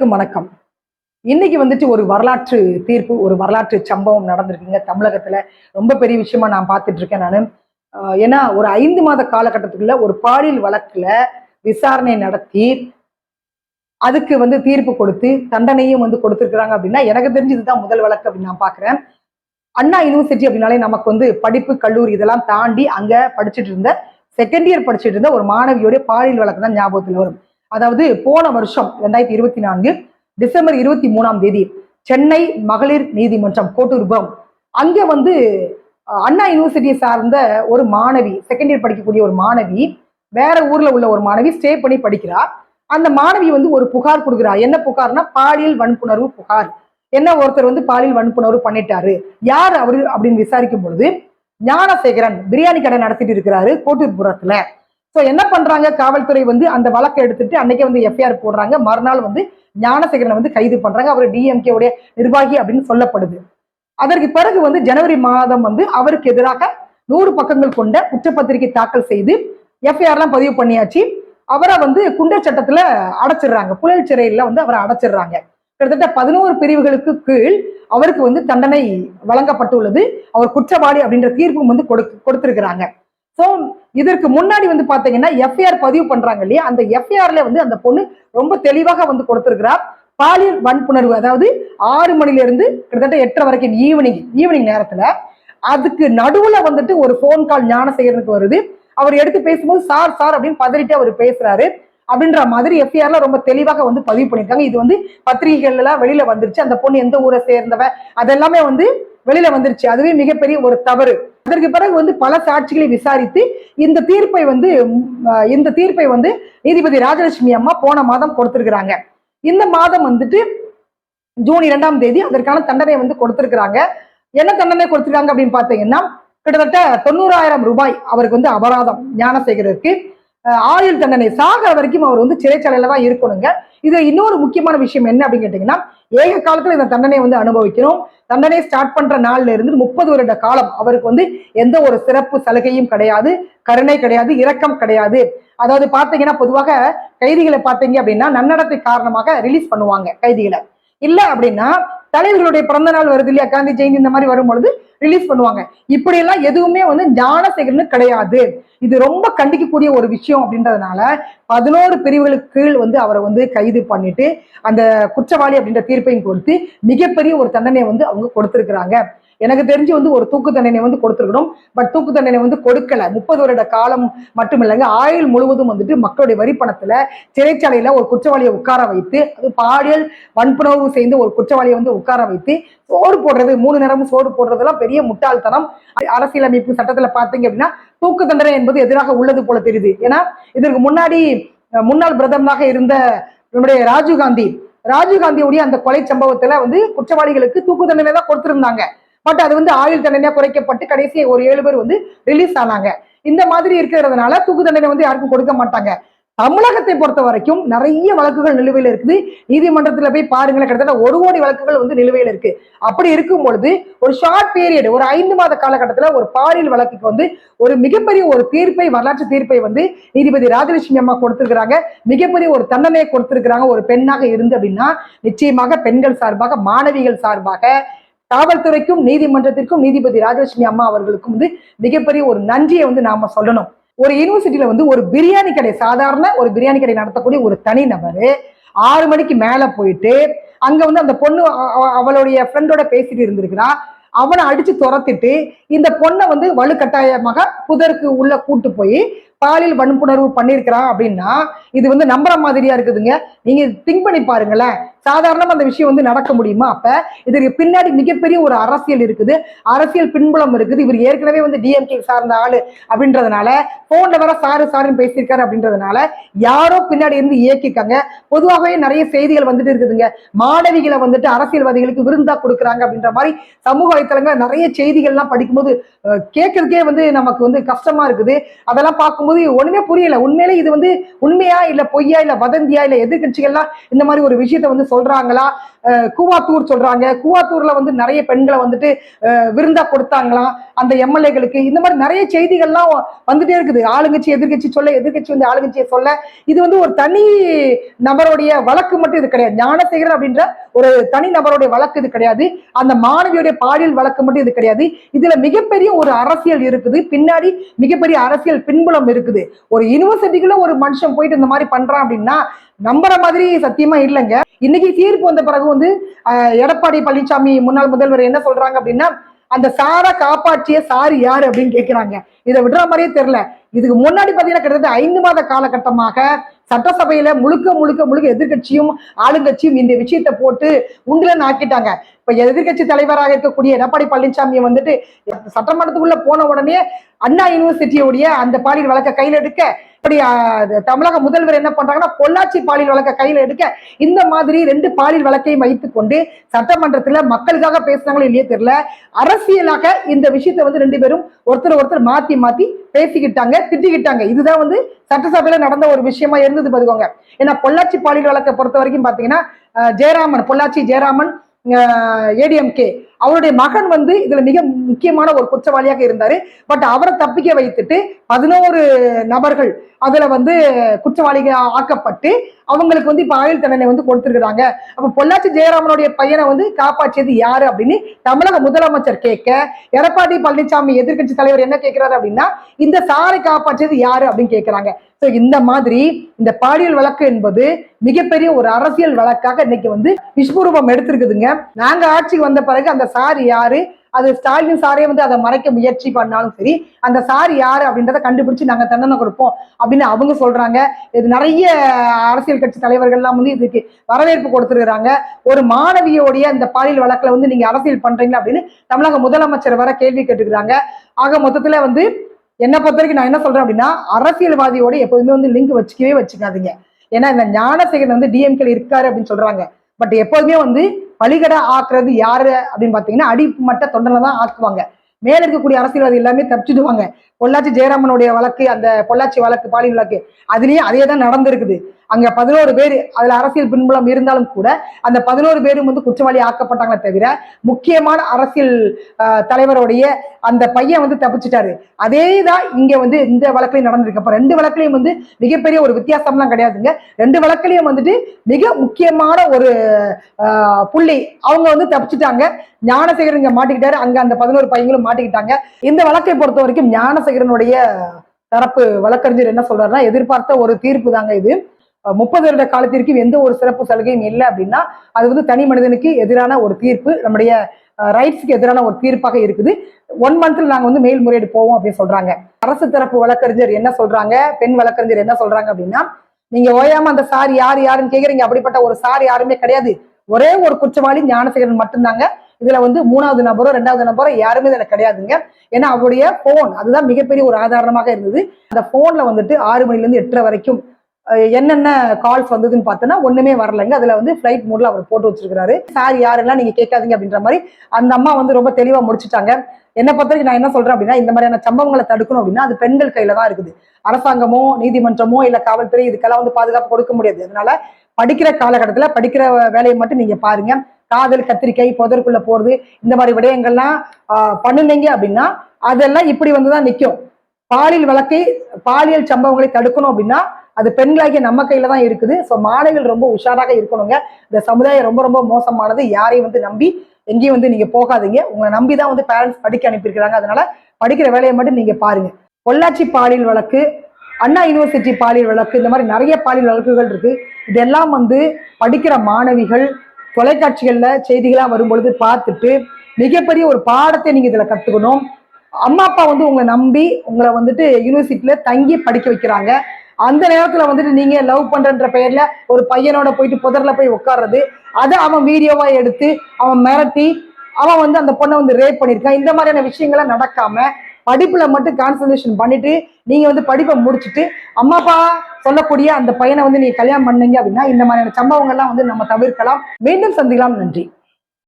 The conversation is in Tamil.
அனைவருக்கும் வணக்கம். இன்னைக்கு வந்துட்டு ஒரு வரலாற்று தீர்ப்பு ஒரு வரலாற்று சம்பவம் நடந்திருக்குங்க தமிழகத்துல. ரொம்ப பெரிய விஷயமா நான் பார்த்துட்டு இருக்கேன் நான் ஏன்னா ஒரு ஐந்து மாத காலகட்டத்துக்குள்ள ஒரு பாலியல் வழக்குல விசாரணை நடத்தி அதுக்கு வந்து தீர்ப்பு கொடுத்து தண்டனையும் வந்து கொடுத்துருக்குறாங்க அப்படின்னா எனக்கு தெரிஞ்சு இதுதான் முதல் வழக்கு அப்படின்னு நான் பாக்குறேன் அண்ணா யூனிவர்சிட்டி அப்படின்னாலே நமக்கு வந்து படிப்பு கல்லூரி இதெல்லாம் தாண்டி அங்க படிச்சுட்டு இருந்த செகண்ட் இயர் படிச்சுட்டு இருந்த ஒரு மாணவியோடைய பாலியல் வழக்கு தான் ஞாபகத்தில் வரும். அதாவது போன வருஷம் ரெண்டாயிரத்தி இருபத்தி நான்கு டிசம்பர் இருபத்தி மூணாம் தேதி சென்னை மகளிர் நீதிமன்றம் கோட்டூர்புரம் அங்கே வந்து அண்ணா யூனிவர்சிட்டியை சார்ந்த ஒரு மாணவி செகண்ட் இயர் படிக்கக்கூடிய ஒரு மாணவி வேற ஊர்ல உள்ள ஒரு மாணவி ஸ்டே பண்ணி படிக்கிறார் அந்த மாணவி வந்து ஒரு புகார் கொடுக்குறா. என்ன புகார்னா பாலியல் வன்புணர்வு புகார். என்ன ஒருத்தர் வந்து பாலியல் வன்புணர்வு பண்ணிட்டாரு. யார் அவரு அப்படின்னு விசாரிக்கும் பொழுது ஞானசேகரன் பிரியாணி கடை நடத்திட்டு இருக்கிறாரு கோட்டூர்புரத்துல ஸோ என்ன பண்றாங்க? காவல்துறை வந்து அந்த வழக்கை எடுத்துட்டு அன்னைக்கே வந்து எஃப்ஐஆர் போடுறாங்க. மறுநாள் வந்து ஞானசேகரனை வந்து கைது பண்றாங்க. அவர் டிஎம்கே உடைய நிர்வாகி அப்படின்னு சொல்லப்படுது. அதற்கு பிறகு வந்து ஜனவரி மாதம் வந்து அவருக்கு எதிராக நூறு பக்கங்கள் கொண்ட குற்றப்பத்திரிகை தாக்கல் செய்து எஃப்ஐஆர்லாம் பதிவு பண்ணியாச்சு. அவரை வந்து குண்டர் சட்டத்துல அடைச்சிடுறாங்க. புழல் சிறையில வந்து அவரை அடைச்சிடுறாங்க. கிட்டத்தட்ட பதினோரு பிரிவுகளுக்கு கீழ் அவருக்கு வந்து தண்டனை வழங்கப்பட்டுள்ளது. அவர் குற்றவாளி அப்படின்ற தீர்ப்பும் வந்து கொடு கொடுத்திருக்கிறாங்க. ஸோ இதற்கு முன்னாடி வந்து பாத்தீங்கன்னா எஃப்ஐஆர் பதிவு பண்றாங்க இல்லையா? அந்த எஃப்ஐஆர்ல வந்து அந்த பொண்ணு ரொம்ப தெளிவாக வந்து கொடுத்திருக்கிறார் பாலியல் வன்புணர்வு அதாவது ஆறு மணில இருந்து கிட்டத்தட்ட எட்டரை வரைக்கும் ஈவினிங் ஈவினிங் நேரத்துல அதுக்கு நடுவுல வந்துட்டு ஒரு ஃபோன் கால் ஞானசேகரனுக்கு வருது. அவர் எடுத்து பேசும்போது சார் சார் அப்படின்னு பதறிட்டு அவர் பேசுறாரு. அப்படின்ற மாதிரி எஃப்ஐஆர்ல ரொம்ப தெளிவாக வந்து பதிவு பண்ணியிருக்காங்க. இது வந்து பத்திரிகைகள் எல்லாம் வெளியில வந்துருச்சு. அந்த பொண்ணு எந்த ஊரை சேர்ந்தவ அதெல்லாமே வந்து வெளியில வந்துருச்சு. அதுவே மிகப்பெரிய ஒரு தவறு. அதற்கு பிறகு வந்து பல சாட்சிகளை விசாரித்து இந்த தீர்ப்பை வந்து இந்த தீர்ப்பை வந்து நீதிபதி ராஜலட்சுமி அம்மா போன மாதம் கொடுத்திருக்கிறாங்க. இந்த மாதம் வந்துட்டு ஜூன் இரண்டாம் தேதி அதற்கான தண்டனை வந்து கொடுத்திருக்கிறாங்க. என்ன தண்டனை கொடுத்திருக்காங்க அப்படின்னு பாத்தீங்கன்னா கிட்டத்தட்ட தொண்ணூறாயிரம் ரூபாய் அவருக்கு வந்து அபராதம் ஞானசேகருக்கு ஆயுள் தண்டனை சாகிற வரைக்கும் அவர் வந்து சிறைச்சாலையில தான் இருக்கணுங்க. இது இன்னொரு முக்கியமான விஷயம் என்ன அப்படின்னு கேட்டீங்கன்னா ஏக காலத்துல இந்த தண்டனையை வந்து அனுபவிக்கணும். தண்டனை ஸ்டார்ட் பண்ற நாள்ல இருந்து முப்பது வருட காலம் அவருக்கு வந்து எந்த ஒரு சிறப்பு சலுகையும் கிடையாது கருணை கிடையாது இரக்கம் கிடையாது. அதாவது பாத்தீங்கன்னா பொதுவாக கைதிகளை பாத்தீங்க அப்படின்னா நன்னடத்தை காரணமாக ரிலீஸ் பண்ணுவாங்க கைதிகளை. இல்ல அப்படின்னா தலைவர்களுடைய பிறந்த நாள் வருது இல்லையா? காந்தி ஜெயந்தி இந்த மாதிரி வரும் பொழுது ரிலீஸ் பண்ணுவாங்க. இப்படி எல்லாம் எதுவுமே வந்து ஞானசேகரனு கிடையாது. இது ரொம்ப கண்டிக்கக்கூடிய ஒரு விஷயம் அப்படின்றதுனால பதினோரு பிரிவுகளுக்கு கீழ் வந்து அவரை வந்து கைது பண்ணிட்டு அந்த குற்றவாளி அப்படின்ற தீர்ப்பையும் கொடுத்து மிகப்பெரிய ஒரு தண்டனை வந்து அவங்க கொடுத்திருக்கிறாங்க. எனக்கு தெரிஞ்சு வந்து ஒரு தூக்கு தண்டனை வந்து கொடுத்துருக்கணும். பட் தூக்கு தண்டனை வந்து கொடுக்கல. முப்பது வருட காலம் மட்டும் இல்லைங்க ஆயுள் முழுவதும் வந்துட்டு மக்களுடைய வரி பணத்துல சிறைச்சாலையில ஒரு குற்றவாளியை உட்கார வைத்து அது பாலியல் வன்புணர்வு செய்து ஒரு குற்றவாளியை வந்து உட்கார வைத்து சோறு போடுறது மூணு நேரமும் சோறு போடுறதெல்லாம் பெரிய முட்டாள்தனம். அரசியலமைப்பு சட்டத்துல பாத்தீங்க அப்படின்னா தூக்கு தண்டனை என்பது எதிராக உள்ளது போல தெரியுது. ஏன்னா இதற்கு முன்னாடி முன்னாள் பிரதமராக இருந்த நம்முடைய ராஜீவ்காந்தி ராஜீவ்காந்தியுடைய அந்த கொலை சம்பவத்துல வந்து குற்றவாளிகளுக்கு தூக்கு தண்டனை தான் கொடுத்திருந்தாங்க. பட் அது வந்து ஆயுள் தண்டனையா குறைக்கப்பட்டு கடைசி ஒரு ஏழு பேர் வந்து ரிலீஸ் ஆனாங்க. இந்த மாதிரி இருக்கிறதுனால தூக்கு தண்டனை வந்து யாருக்கும் கொடுக்க மாட்டாங்க. தமிழகத்தை பொறுத்த வரைக்கும் நிறைய வழக்குகள் நிலுவையில் இருக்குது. நீதிமன்றத்துல போய் பாருங்களேன் கிட்டத்தட்ட ஒரு கோடி வழக்குகள் வந்து நிலுவையில் இருக்கு. அப்படி இருக்கும் பொழுது ஒரு ஷார்ட் பீரியட் ஒரு ஐந்து மாத காலகட்டத்தில் ஒரு பாலியல் வழக்குக்கு வந்து ஒரு மிகப்பெரிய ஒரு தீர்ப்பை வரலாற்று தீர்ப்பை வந்து நீதிபதி ராஜலட்சுமி அம்மா கொடுத்திருக்கிறாங்க. மிகப்பெரிய ஒரு தண்டனையை கொடுத்திருக்கிறாங்க ஒரு பெண்ணாக இருந்து அப்படின்னா நிச்சயமாக பெண்கள் சார்பாக மாணவிகள் சார்பாக காவல்துறைக்கும் நீதிமன்றத்திற்கும் நீதிபதி ராஜலட்சுமி அம்மா அவர்களுக்கும் வந்து மிகப்பெரிய ஒரு நன்றியை வந்து நாம சொல்லணும். ஒரு யூனிவர்சிட்டியில வந்து ஒரு பிரியாணி கடை சாதாரண ஒரு பிரியாணி கடை நடத்தக்கூடிய ஒரு தனி நபர் ஆறு மணிக்கு மேல போயிட்டு அங்க வந்து அந்த பொண்ணு அவளுடைய ஃப்ரெண்டோட பேசிட்டு இருந்திருக்கிறா. அவனை அடிச்சு துரத்திட்டு இந்த பொண்ணை வந்து வலுக்கட்டாயமாக புதருக்கு உள்ள கூட்டு போய் பாலியல் வன்புணர்வு பண்ணியிருக்கிறான் அப்படின்னா இது வந்து நம்புற மாதிரியா இருக்குதுங்க. நீங்க திங்க் பண்ணி பாருங்களேன். சாதாரணமா அந்த விஷயம் வந்து நடக்க முடியுமா? அப்ப இதற்கு பின்னாடி மிகப்பெரிய ஒரு அரசியல் இருக்குது. அரசியல் பின்புலம் இருக்குது. இவர் ஏற்கனவே வந்து டிஎம்கே சார்ந்த ஆளு அப்படின்றதுனால போன்ல வர சாரு சாருன்னு பேசியிருக்காரு அப்படின்றதுனால யாரோ பின்னாடி இருந்து இயக்கிக்காங்க. பொதுவாகவே நிறைய செய்திகள் வந்துட்டு இருக்குதுங்க. மாணவிகளை வந்துட்டு அரசியல்வாதிகளுக்கு விருந்தா கொடுக்குறாங்க அப்படின்ற மாதிரி சமூக வலைத்தளங்கள் நிறைய செய்திகள்லாம் படிக்கும்போது கேட்கறதுக்கே வந்து நமக்கு வந்து கஷ்டமா இருக்குது. அதெல்லாம் பார்க்கும்போது போது ஒண்ணுமே புரியல. உண்மையிலே இது வந்து உண்மையா இல்ல பொய்யா இல்ல வதந்தியா இல்ல எதிர்கட்சிகள்லாம் இந்த மாதிரி ஒரு விஷயத்த வந்து சொல்றாங்களா? கூவாத்தூர் சொல்றாங்க. கூவாத்தூர்ல வந்து நிறைய பெண்களை வந்துட்டு விருந்தா கொடுத்தாங்களாம் அந்த எம்எல்ஏகளுக்கு இந்த மாதிரி நிறைய செய்திகள்லாம் வந்துட்டே இருக்குது. ஆளுங்கட்சி எதிர்கட்சி சொல்ல எதிர்கட்சி வந்து ஆளுங்கட்சியை சொல்ல. இது வந்து ஒரு தனி நபருடைய வழக்கு மட்டும் இது கிடையாது. ஞானசேகரன் அப்படின்ற ஒரு தனி நபருடைய வழக்கு இது கிடையாது. அந்த மாணவியுடைய பாலியல் வழக்கு மட்டும் இது கிடையாது. இதுல மிகப்பெரிய ஒரு அரசியல் இருக்குது. பின்னாடி மிகப்பெரிய அரசியல் பின்புலம் இருக்குது ஒரு யூனிவர்சிட்டிக்குள்ள ஒரு மனுஷன் போயிட்டு இந்த மாதிரி பண்றான் அப்படின்னா நம்புற மாதிரி சத்தியமா இல்லைங்க. இன்னைக்கு தீர்ப்பு வந்த பிறகு வந்து எடப்பாடி பழனிசாமி முன்னாள் முதல்வர் என்ன சொல்றாங்க அப்படின்னா அந்த சாரை காப்பாற்றிய சார் யாரு அப்படின்னு கேட்கிறாங்க இதை விடுற மாதிரியே தெரியல. இதுக்கு முன்னாடி பாத்தீங்கன்னா கிட்டத்தட்ட ஐந்து மாத காலகட்டமாக சட்டசபையில முழுக்க முழுக்க முழுக்க எதிர்க்கட்சியும் ஆளுங்கட்சியும் இந்த விஷயத்தை போட்டு உண்டுலன்னு ஆக்கிட்டாங்க. இப்ப எதிர்க்கட்சி தலைவராக இருக்கக்கூடிய எடப்பாடி பழனிசாமி வந்துட்டு சட்டமன்றத்துக்குள்ள போன உடனே அண்ணா யூனிவர்சிட்டியோடைய அந்த பாலியல் வழக்கை கையில் எடுக்க இப்படி தமிழக முதல்வர் என்ன பண்றாங்கன்னா பொள்ளாச்சி பாலியல் வழக்கை கையில் எடுக்க இந்த மாதிரி ரெண்டு பாலியல் வழக்கையும் வைத்துக் கொண்டு சட்டமன்றத்துல மக்களுக்காக பேசுறாங்களோ இல்லையே தெரியல அரசியலாக இந்த விஷயத்த வந்து ரெண்டு பேரும் ஒருத்தர் ஒருத்தர் மாத்தி மாத்தி பேசிக்கிட்டாங்க திட்டிக்கிட்டாங்க. இதுதான் வந்து சட்டசபையில நடந்த ஒரு விஷயமா இருந்தது பாத்துக்கோங்க. ஏன்னா பொள்ளாச்சி பாலியல் வழக்கை பொறுத்த வரைக்கும் பாத்தீங்கன்னா ஜெயராமன் பொள்ளாச்சி ஜெயராமன் ஏடிஎம்கே அவருடைய மகன் வந்து இதுல மிக முக்கியமான ஒரு குற்றவாளியாக இருந்தாரு. பட் அவரை தப்பிக்க வைத்துட்டு பதினோரு நபர்கள் அதுல வந்து குற்றவாளிகள் ஆக்கப்பட்டு அவங்களுக்கு வந்து இப்ப ஆயுள் தண்டனை வந்து கொடுத்திருக்கிறாங்க. அப்ப பொள்ளாச்சி ஜெயராமனுடைய பையனை வந்து காப்பாற்றியது யாரு அப்படின்னு தமிழக முதலமைச்சர் கேட்க எடப்பாடி பழனிசாமி எதிர்க்கட்சி தலைவர் என்ன கேட்கிறாரு அப்படின்னா இந்த சாரை காப்பாற்றியது யாரு அப்படின்னு கேட்கிறாங்க. ஸோ இந்த மாதிரி இந்த பாலியல் வழக்கு என்பது மிகப்பெரிய ஒரு அரசியல் வழக்காக இன்னைக்கு வந்து விஸ்வரூபம் எடுத்திருக்குதுங்க. நாங்க ஆட்சிக்கு வந்த பிறகு அந்த சார் யாரு? அது ஸ்டாலின் சாரே வந்து அதை மறைக்க முயற்சி பண்ணாலும் சரி அந்த சார் யாரு அப்படின்றத கண்டுபிடிச்சு நாங்க தண்டனை கொடுப்போம் அப்படின்னு அவங்க சொல்றாங்க. இது நிறைய அரசியல் கட்சி தலைவர்கள்லாம் வந்து இதுக்கு வரவேற்பு கொடுத்துருக்காங்க ஒரு மாணவியோடைய இந்த பாலியல் வழக்குல வந்து நீங்க அரசியல் பண்றீங்களா அப்படின்னு தமிழக முதலமைச்சர் வர கேள்வி கேட்டுக்கிறாங்க ஆக மொத்தத்துல வந்து என்ன பொறுத்த வரைக்கும் நான் என்ன சொல்றேன் அப்படின்னா அரசியல்வாதியோட எப்போதுமே வந்து லிங்க் வச்சுக்கவே வச்சுக்காதீங்க. ஏன்னா இந்த ஞானசேகரன் வந்து டிஎம்கேல இருக்காரு அப்படின்னு சொல்றாங்க. பட் எப்போதுமே வந்து பலிகடை ஆக்குறது யாரு அப்படின்னு பாத்தீங்கன்னா அடிமட்ட தொண்டனை தான் ஆக்குவாங்க. மேல இருக்கக்கூடிய அரசியல்வாதி எல்லாமே தப்பிச்சிடுவாங்க. பொள்ளாச்சி ஜெயராமனுடைய வழக்கு அந்த பொள்ளாச்சி வழக்கு பாலியல் வழக்கு அதுலயும் அதே தான் நடந்திருக்குது. அங்க பதினோரு பேர் அதுல அரசியல் பின்புலம் இருந்தாலும் கூட அந்த பதினோரு பேரும் வந்து குற்றவாளி ஆக்கப்பட்டாங்களே தவிர முக்கியமான அரசியல் தலைவருடைய அந்த பையன் வந்து தப்பிச்சிட்டாரு. அதே தான் இங்க வந்து இந்த வழக்கிலையும் நடந்திருக்கு. அப்ப ரெண்டு வழக்குலயும் வந்து மிகப்பெரிய ஒரு வித்தியாசம்லாம் கிடையாதுங்க. ரெண்டு வழக்குலயும் வந்துட்டு மிக முக்கியமான ஒரு புள்ளி. அவங்க வந்து தப்பிச்சிட்டாங்க. ஞானசேகரன் இங்க மாட்டிக்கிட்டாரு. அங்க அந்த பதினோரு பையங்களும் மாட்டிக்கிட்டாங்க. இந்த வழக்கை பொறுத்த வரைக்கும் ஞானசேகரனுடைய தரப்பு வழக்கறிஞர் என்ன சொல்றாருன்னா எதிர்பார்த்த ஒரு தீர்ப்பு தாங்க இது. முப்பது வருட காலத்திற்கு எந்த ஒரு சிறப்பு சலுகையும் இல்லை அப்படின்னா அது வந்து தனி மனிதனுக்கு எதிரான ஒரு தீர்ப்பு நம்முடைய ரைட்ஸ்க்கு எதிரான ஒரு தீர்ப்பாக இருக்குது. ஒன் மந்த்ல நாங்க வந்து மேல்முறையீடு போவோம் அப்படின்னு சொல்றாங்க. அரசு தரப்பு வழக்கறிஞர் என்ன சொல்றாங்க? பெண் வழக்கறிஞர் என்ன சொல்றாங்க அப்படின்னா நீங்க ஓயாம அந்த சார் யார் யாருன்னு கேக்குறீங்க. அப்படிப்பட்ட ஒரு சார் யாருமே கிடையாது. ஒரே ஒரு குற்றவாளி ஞானசேகரன் மட்டும்தாங்க. இதுல வந்து மூணாவது நபரோ ரெண்டாவது நபரோ யாருமே இதுல கிடையாதுங்க. ஏன்னா அவருடைய போன் அதுதான் மிகப்பெரிய ஒரு ஆதாரமாக இருந்தது. அந்த போன்ல வந்துட்டு ஆறு மணில இருந்து எட்டரை வரைக்கும் என்னென்ன கால்ஸ் வந்ததுன்னு பார்த்தோன்னா ஒண்ணுமே வரலைங்க. அதுல வந்து ஃபிளைட் மோட்ல அவர் போட்டு வச்சிருக்காரு சார் யாரெல்லாம் நீங்க கேட்காதீங்க அப்படின்ற மாதிரி அந்த அம்மா வந்து ரொம்ப தெளிவா முடிச்சுட்டாங்க. என்ன பொறுத்த வரைக்கும் நான் என்ன சொல்றேன் அப்படின்னா இந்த மாதிரியான சம்பவங்களை தடுக்கணும் அப்படின்னா அது பெண்கள் கையில தான் இருக்குது. அரசாங்கமோ நீதிமன்றமோ இல்ல காவல்துறை இதுக்கெல்லாம் வந்து பாதுகாப்பு கொடுக்க முடியாது. அதனால படிக்கிற காலகட்டத்துல படிக்கிற வேலையை மட்டும் நீங்க பாருங்க. காதல் கத்திரிக்கை புதற்குள்ள போறது இந்த மாதிரி விடயங்கள்லாம் ஆஹ், பண்ணுனீங்க அப்படின்னா அதெல்லாம் இப்படி வந்துதான் நிற்கும் பாலியல் வழக்கை பாலியல் சம்பவங்களை தடுக்கணும் அப்படின்னா அது பெண்களாகிய நம்ம கையில தான் இருக்குது. ஸோ மாணவிகள் ரொம்ப உஷாராக இருக்கணுங்க. இந்த சமுதாயம் ரொம்ப ரொம்ப மோசமானது. யாரையும் வந்து நம்பி எங்கேயும் வந்து நீங்க போகாதீங்க. உங்களை நம்பி தான் வந்து பேரண்ட்ஸ் படிக்க அனுப்பியிருக்கிறாங்க. அதனால படிக்கிற வேலையை மட்டும் நீங்க பாருங்க. பொள்ளாச்சி பாலியல் வழக்கு அண்ணா யூனிவர்சிட்டி பாலியல் வழக்கு இந்த மாதிரி நிறைய பாலியல் வழக்குகள் இருக்கு. இதெல்லாம் வந்து படிக்கிற மாணவிகள் தொலைக்காட்சிகளில் செய்திகளாக வரும்பொழுது பார்த்துட்டு மிகப்பெரிய ஒரு பாடத்தை நீங்கள் இதில் கற்றுக்கணும் அம்மா அப்பா வந்து உங்களை நம்பி உங்களை வந்துட்டு யூனிவர்சிட்டியில் தங்கி படிக்க வைக்கிறாங்க. அந்த நேரத்துல வந்துட்டு நீங்க லவ் பண்றன்ற பெயர்ல ஒரு பையனோட போயிட்டு புதர்ல போய் உட்கார்றது. அதை அவன் வீடியோவா எடுத்து அவன் மிரட்டி அவன் வந்து அந்த பொண்ணை வந்து ரேப் பண்ணியிருக்கான் இந்த மாதிரியான விஷயங்கள்லாம் நடக்காம படிப்புல மட்டும் கான்சன்ட்ரேஷன் பண்ணிட்டு நீங்க வந்து படிப்பை முடிச்சுட்டு அம்மா அப்பா சொல்லக்கூடிய அந்த பையனை வந்து நீங்க கல்யாணம் பண்ணீங்க அப்படின்னா இந்த மாதிரியான சம்பவங்கள்லாம் வந்து நம்ம தவிர்க்கலாம். மீண்டும் சந்திக்கலாம். நன்றி.